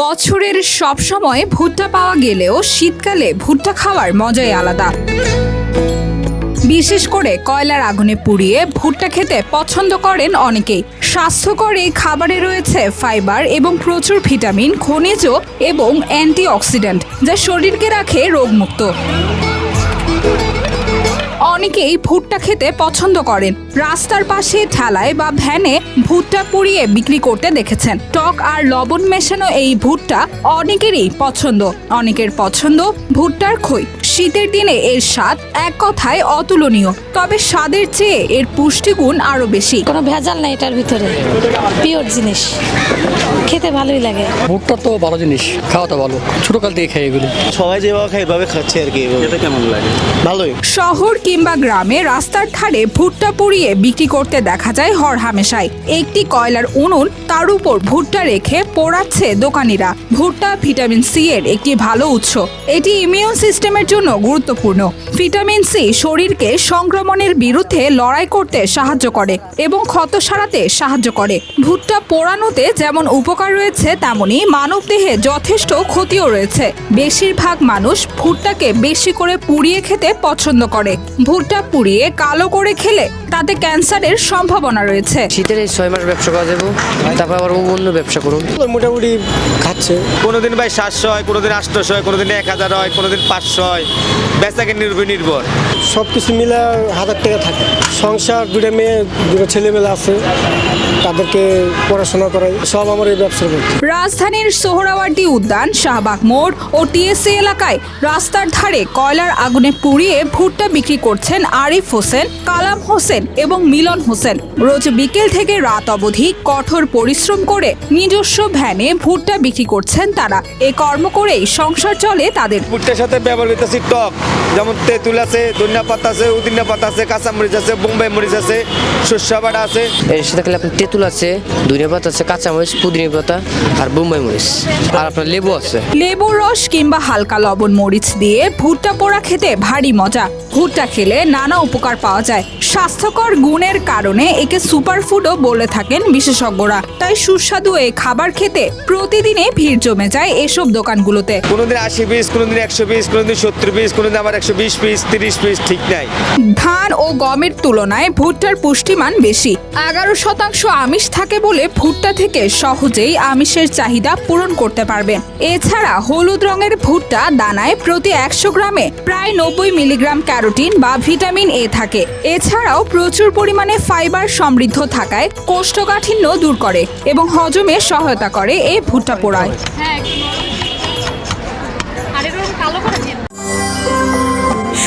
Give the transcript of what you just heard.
বছরের সব সময় ভুট্টা পাওয়া গেলেও শীতকালে ভুট্টা খাওয়ার মজাই আলাদা। বিশেষ করে কয়লার আগুনে পুড়িয়ে ভুট্টা খেতে পছন্দ করেন অনেকেই। স্বাস্থ্যকর এই খাবারে রয়েছে ফাইবার এবং প্রচুর ভিটামিন, খনিজ এবং অ্যান্টিঅক্সিডেন্ট যা শরীরকে রাখে রোগমুক্ত। অনেকেই ভুট্টা খেতে পছন্দ করেন। রাস্তার পাশে ঠেলায় বা ভ্যানে ভুট্টা পুড়িয়ে বিক্রি করতে দেখেছেন। টক আর লবণ মেশানো এই ভুট্টা অনেকেরই পছন্দ। অনেকের পছন্দ ভুট্টার খই। শীতের দিনে এর স্বাদ এক কথায় অতুলনীয় তবে স্বাদের চেয়ে এর পুষ্টিগুণ আরও বেশি। কোনো ভেজাল নাই এটার ভিতরে পিওর জিনিস। খেতে ভালোই লাগে। ভুট্টা তো ভালো জিনিস খাওয়া তো ভালো। ছোটকাল থেকে খাই এগুলি। সবাই যেভাবে খায় এভাবে খাচ্ছে আর কি এটা কেমন লাগে? ভালোই। শহর কিংবা গ্রামে রাস্তার ধারে ভুট্টা পুড়িয়ে বিক্রি করতে দেখা যায় হরহামেশাই একটি কয়লার উনুন তার উপর ভুট্টা রেখে পোড়াচ্ছে দোকানিরা। ভুট্টা ভিটামিন সি এর একটি ভালো উৎস। এটি ইমিউন সিস্টেমের জন্য গুরুত্বপূর্ণ ভিটামিন সি শরীরকে সংক্রমণের বিরুদ্ধে লড়াই করতে সাহায্য করে এবং ক্ষত সারাতে সাহায্য করে। ভুট্টা পোড়ানোতে যেমন উপকার রয়েছে তেমনি মানবদেহে যথেষ্ট ক্ষতিও রয়েছে। বেশিরভাগ মানুষ ভুট্টাকে বেশি করে পুড়িয়ে খেতে পছন্দ করে। ভুট্টা পুড়িয়ে কালো করে খেলে তাতে ক্যান্সারের সম্ভাবনা রয়েছে। শীতের এই ছয় মাস ব্যবসা করা যাব। তারপর আবার অন্য ব্যবসা করুন। মোটামুটি খাচ্ছে। কোনোদিন ভাই সাতশো হয় কোনোদিন আটশোশো হয় কোনোদিন এক হাজার হয় কোনোদিন পাঁচশো হয়। বেচাকে নির্ভর নির্ভর সব কিছু মিলে হাজার টাকা থাকে। সংসার দুটো মেয়ে দুটো ছেলেমেয়ে আছে তাদেরকে পড়াশোনা করাই সব আমার এই ব্যবসার মধ্যে। রাজধানীর সোহরাওয়ার্দী উদ্যান শাহবাগ মোড় ও টিএসসি এলাকায় রাস্তার ধারে কয়লার আগুনে পুড়িয়ে ভুট্টা বিক্রি করছেন আরিফ হোসেন কালাম হোসেন এবং মিলন হোসেন। রোজ বিকেল থেকে রাত অবধি কঠোর পরিশ্রম করে নিজস্ব ভ্যানে ভুট্টা বিক্রি করছেন তারা। এ কর্ম করেই সংসার চলে তাদের। ভুট্টার সাথে ব্যবহৃত টক যেমন তেঁতুল আছে ধনিয়া পাতা আছে উদিনা পাতা আছে কাঁচা মরিচ আছে বোম্বাই মরিচ আছে শস্য বাটা আছে। এর সাথে খেলে আপনার তেঁতুল আছে ধনিয়া পাতা আছে কাঁচামরিচ পুদিনা পাতা আর বোম্বাই মরিচ। আর আপনার লেবু আছে। লেবুর রস কিংবা হালকা লবণ মরিচ দিয়ে ভুট্টা পোড়া খেতে ভারী মজা। ভুট্টা খেলে নানা উপকার পাওয়া যায়। স্বাস্থ্যকর গুণের কারণে একে সুপার সুপারফুডও বলে থাকেন বিশেষজ্ঞরা। তাই সুস্বাদু এই খাবার খেতে প্রতিদিনে ভিড় জমে যায় এসব দোকানগুলোতে। কোনোদিন আশি পিস কোনোদিন একশো পিস কোনোদিন সত্তর পিস কোনোদিন আবার একশো বিশ পিস তিরিশ পিস। ঠিক নাই। ধান ও গমের তুলনায় ভুট্টার পুষ্টিমান বেশি। এগারো শতাংশ আমিষ থাকে বলে ভুট্টা থেকে সহজেই আমিষের চাহিদা পূরণ করতে পারবেন এছাড়া হলুদ রঙের ভুট্টা দানায় প্রতি একশো গ্রামে প্রায় নব্বই মিলিগ্রাম ক্যারোটিন বা ভিটামিন এ থাকে। এছাড়াও প্রচুর পরিমাণে ফাইবার সমৃদ্ধ থাকায় কোষ্ঠকাঠিন্য দূর করে এবং হজমে সহায়তা করে এই ভুট্টা পোড়ায়।